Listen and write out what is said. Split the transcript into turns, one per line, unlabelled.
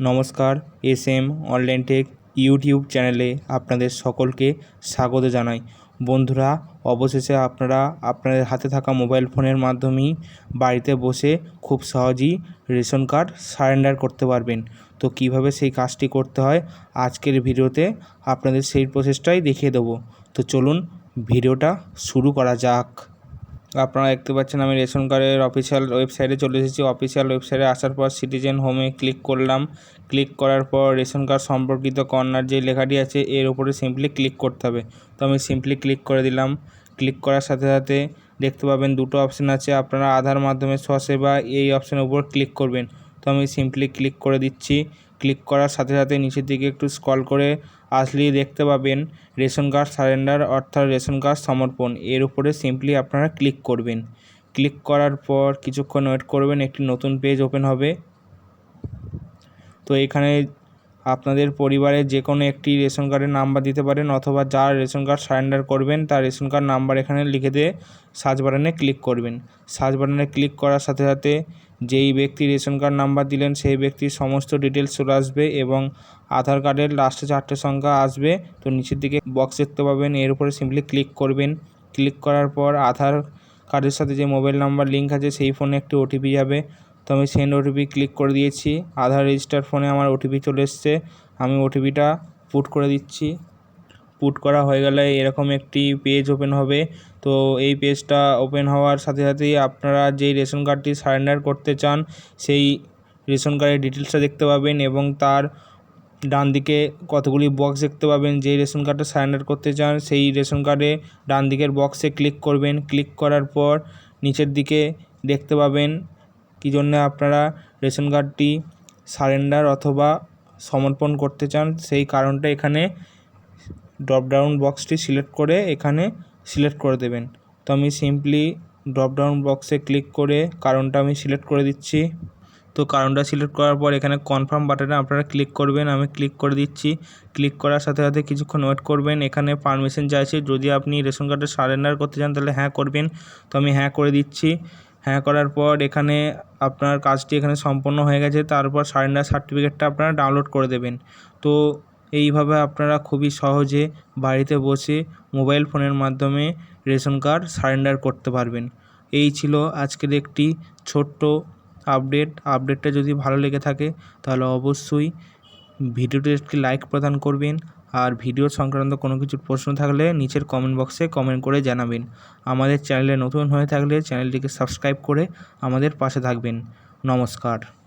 নমস্কার S M online tech YouTube চ্যানেলে আপনাদের সকলকে স্বাগত জানাই। বন্ধুরা, অবশেষে আপনারা আপনাদের হাতে থাকা মোবাইল ফোনের মাধ্যমেই বাড়িতে বসে খুব সহজেই রেশন কার্ড সারেন্ডার করতে পারবেন। তো কীভাবে সেই কাজটি করতে হয়, আজকের ভিডিওতে আপনাদের সেই প্রসেসটাই দেখিয়ে দেবো। তো চলুন ভিডিওটা শুরু করা যাক। আপনারা দেখতে পাচ্ছেন আমি রেশন কার্ডের অফিসিয়াল ওয়েবসাইটে চলে এসেছি। অফিসিয়াল ওয়েবসাইটে আসার পর সিটিজেন হোমে ক্লিক করলাম। ক্লিক করার পর রেশন কার্ড সম্পর্কিত কর্নার যে লেখাটি আছে, এর উপরে সিম্পলি ক্লিক করতে হবে। তো আমি সিম্পলি ক্লিক করে দিলাম। ক্লিক করার সাথে সাথে দেখতে পাবেন দুটো অপশান আছে। আপনারা আধার মাধ্যমে স্বসেবা এই অপশানের উপর ক্লিক করবেন। তো আমি সিম্পলি ক্লিক করে দিচ্ছি। ক্লিক করার সাথে সাথে নিচের দিকে একটু স্ক্রল করে আসলেই দেখতে পাবেন রেশন কার্ড সারেন্ডার অর্থাৎ রেশন কার্ড সমর্পণ। এর উপরে সিম্পলি আপনারা ক্লিক করবেন। ক্লিক করার পর কিছুক্ষণ ওয়েট করবেন, একটি নতুন পেজ ওপেন হবে। তো এখানে আপনাদের পরিবারের যে কোনো একটি রেশন কার্ডের নাম্বার দিতে পারেন অথবা যার রেশন কার্ড সারেন্ডার করবেন, তার রেশন কার্ড নাম্বার এখানে লিখে দিয়ে সার্চ বাটনে ক্লিক করবেন। সার্চ বাটনে ক্লিক করার সাথে সাথে যেই ব্যক্তি রেশন কার্ড নাম্বার দিলেন, সেই ব্যক্তির সমস্ত ডিটেলস চলে আসবে এবং আধার কার্ডের লাস্টে চারটে সংখ্যা আসবে। তো নিচের দিকে বক্স দেখতে পাবেন, এর উপরে সিম্পলি ক্লিক করবেন। ক্লিক করার পর আধার কার্ডের সাথে যে মোবাইল নাম্বার লিঙ্ক আছে, সেই ফোনে একটি ওটিপি যাবে। তো আমি সেন্ড ওটিপি ক্লিক করে দিয়েছি। আধার রেজিস্টার ফোনে আমার ওটিপি চলে এসছে। আমি ওটিপিটা পুট করে দিচ্ছি। পুট করা হয়ে গেলে এরকম একটি পেজ ওপেন হবে। তো এই পেজটা ওপেন হওয়ার সাথে সাথেই আপনারা যেই রেশন কার্ডটি সারেন্ডার করতে চান, সেই রেশন কার্ডের ডিটেলসটা দেখতে পাবেন এবং তার ডান দিকে কতগুলি বক্স দেখতে পাবেন। যেই রেশন কার্ডটা সারেন্ডার করতে চান, সেই রেশন কার্ডে ডান দিকের বক্সে ক্লিক করবেন। ক্লিক করার পর নিচের দিকে দেখতে পাবেন কী জন্য আপনারা রেশন কার্ডটি সারেন্ডার অথবা সমর্পণ করতে চান? সেই কারণটা এখানে ড্রপডাউন বক্সটি সিলেক্ট করে এখানে সিলেক্ট করে দেবেন। তো আমি সিম্পলি ড্রপডাউন বক্সে ক্লিক করে কারণটা আমি সিলেক্ট করে দিচ্ছি। তো কারণটা সিলেক্ট করার পর এখানে কনফার্ম বাটনে আপনারা ক্লিক করবেন। আমি ক্লিক করে দিচ্ছি। ক্লিক করার সাথে সাথে কিছুক্ষণ ওয়েট করবেন। এখানে পারমিশন চাইছে। যদি আপনি রেশন কার্ডে সারেন্ডার করতে চান তাহলে হ্যাঁ করবেন। তো আমি হ্যাঁ করে দিচ্ছি। হ্যাঁ করার পর এখানে আপনার কাজটি এখানে সম্পন্ন হয়ে গেছে। তারপর সারেন্ডার সার্টিফিকেটটা আপনারা ডাউনলোড করে দেবেন। তো এইভাবে আপনারা খুবই সহজে বাড়িতে বসে মোবাইল ফোনের মাধ্যমে রেশন কার্ড সারেন্ডার করতে পারবেন। এই ছিল আজকের একটি ছোট্ট আপডেট। আপডেটটা যদি ভালো লেগে থাকে, তাহলে অবশ্যই ভিডিওটি একটি লাইক প্রদান করবেন। আর ভিডিও সংক্রান্ত কোনো কিছু প্রশ্ন থাকলে নিচের কমেন্ট বক্সে কমেন্ট করে জানাবেন। আমাদের চ্যানেলে নতুন হয়ে থাকলে চ্যানেলটিকে সাবস্ক্রাইব করে আমাদের পাশে থাকবেন। নমস্কার।